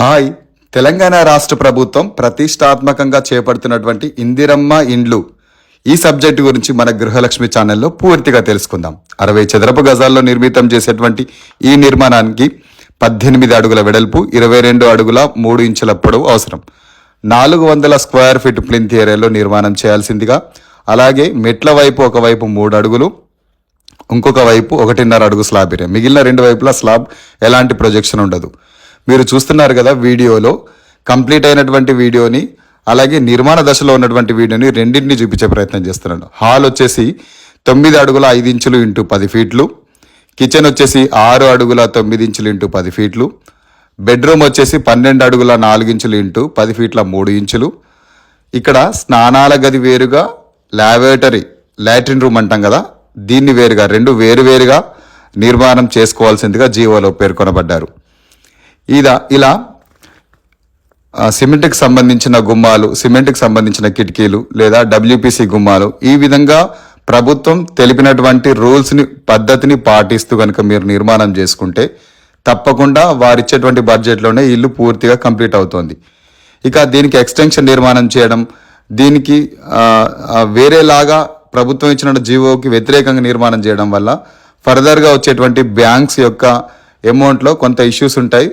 Hi. Telangana రాష్ట్ర ప్రభుత్వం ప్రతిష్టాత్మకంగా చేపడుతున్నటువంటి ఇందిరమ్మ ఇండ్లు. ఈ సబ్జెక్టు గురించి మన గృహలక్ష్మి ఛానల్లో పూర్తిగా తెలుసుకుందాం. అరవై చదరపు గజాల్లో నిర్మితం చేసేటువంటి ఈ నిర్మాణానికి పద్దెనిమిది అడుగుల వెడల్పు ఇరవై రెండు అడుగుల మూడు ఇంచుల పొడవు అవసరం. నాలుగు వందల స్క్వేర్ ఫీట్ ప్లింత్ ఏరియాలో నిర్మాణం చేయాల్సిందిగా అలాగే మెట్ల వైపు ఒకవైపు మూడు అడుగులు ఇంకొక వైపు ఒకటిన్నర అడుగు స్లాబ్ ఏరియా. మిగిలిన రెండు వైపులా స్లాబ్ ఎలాంటి ప్రొజెక్షన్ ఉండదు. మీరు చూస్తున్నారు కదా వీడియోలో కంప్లీట్ అయినటువంటి వీడియోని అలాగే నిర్మాణ దశలో ఉన్నటువంటి వీడియోని రెండింటిని చూపించే ప్రయత్నం చేస్తున్నాను. హాల్ వచ్చేసి తొమ్మిది అడుగుల ఐదు ఇంచులు ఇంటూ పది ఫీట్లు కిచెన్ వచ్చేసి ఆరు అడుగుల తొమ్మిది ఇంచులు ఇంటూ పది ఫీట్లు బెడ్రూమ్ వచ్చేసి పన్నెండు అడుగుల నాలుగు ఇంచులు ఇంటూ పది ఫీట్ల మూడు ఇంచులు. ఇక్కడ స్నానాల గది వేరుగా లాబరేటరీ లాట్రిన్ రూమ్ అంటాం కదా దీన్ని వేరుగా రెండు వేరువేరుగా నిర్మాణం చేసుకోవాల్సిందిగా జీవోలో పేర్కొనబడ్డారు. ఇదా ఇలా సిమెంట్కి సంబంధించిన గుమ్మాలు సిమెంట్కి సంబంధించిన కిటికీలు లేదా డబ్ల్యూపీసీ గుమ్మాలు ఈ విధంగా ప్రభుత్వం తెలిపినటువంటి రూల్స్ని పద్ధతిని పాటిస్తూ కనుక మీరు నిర్మాణం చేసుకుంటే తప్పకుండా వారిచ్చేటువంటి బడ్జెట్లోనే ఇల్లు పూర్తిగా కంప్లీట్ అవుతోంది. ఇక దీనికి ఎక్స్టెన్షన్ నిర్మాణం చేయడం దీనికి వేరేలాగా ప్రభుత్వం ఇచ్చిన జీవోకి వ్యతిరేకంగా నిర్మాణం చేయడం వల్ల ఫర్దర్గా వచ్చేటువంటి బ్యాంక్స్ యొక్క అమౌంట్లో కొంత ఇష్యూస్ ఉంటాయి.